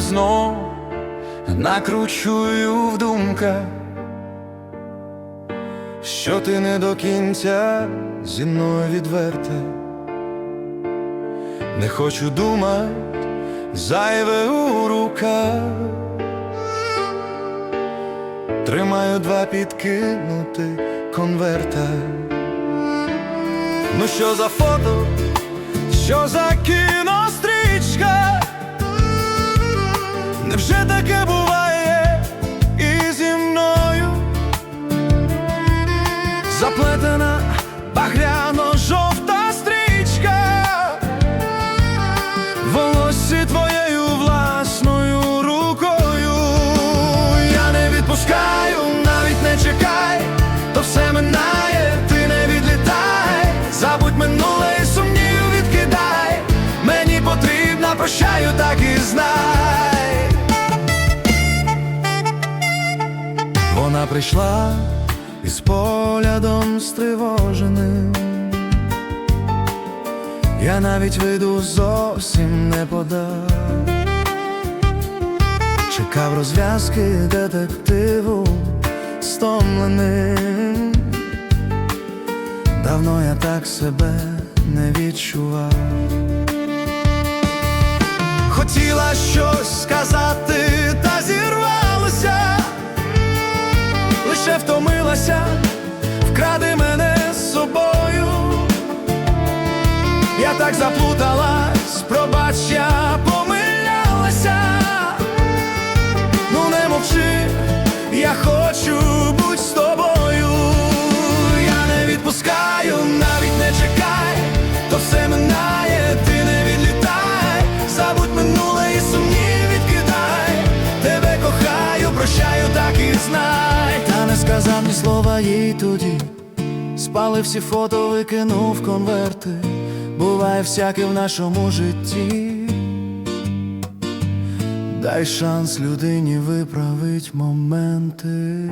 знов накручую в думках, що ти не до кінця зі мною відверта. Не хочу думать зайве у руках. Тримаю два підкинути конверта. Ну що за фото, що за кінострічка? Невже таке буває і зі мною? Заплетена багряно-жовта стрічка, волоссі твоєю власною рукою. Я не відпускаю, навіть не чекай, то все минає, ти не відлітай, забудь минуле і сумнів відкидай. Мені потрібна, прощаю, так і знай. Вона прийшла із поглядом стривоженим. Я навіть вийду зовсім не подав. Чекав розв'язки детективу стомленим. Давно я так себе не відчував. Хотіла щось так заплуталась, пробач, я помилялася. Ну не мовчи, я хочу бути з тобою. Я не відпускаю, навіть не чекай, то все минає, ти не відлітай, забудь минуле і сумнів відкидай. Тебе кохаю, прощаю, так і знай. Та не сказав ні слова їй тоді. Спали всі фото, викинув конверти. Буває всяке в нашому житті. Дай шанс людині виправить моменти.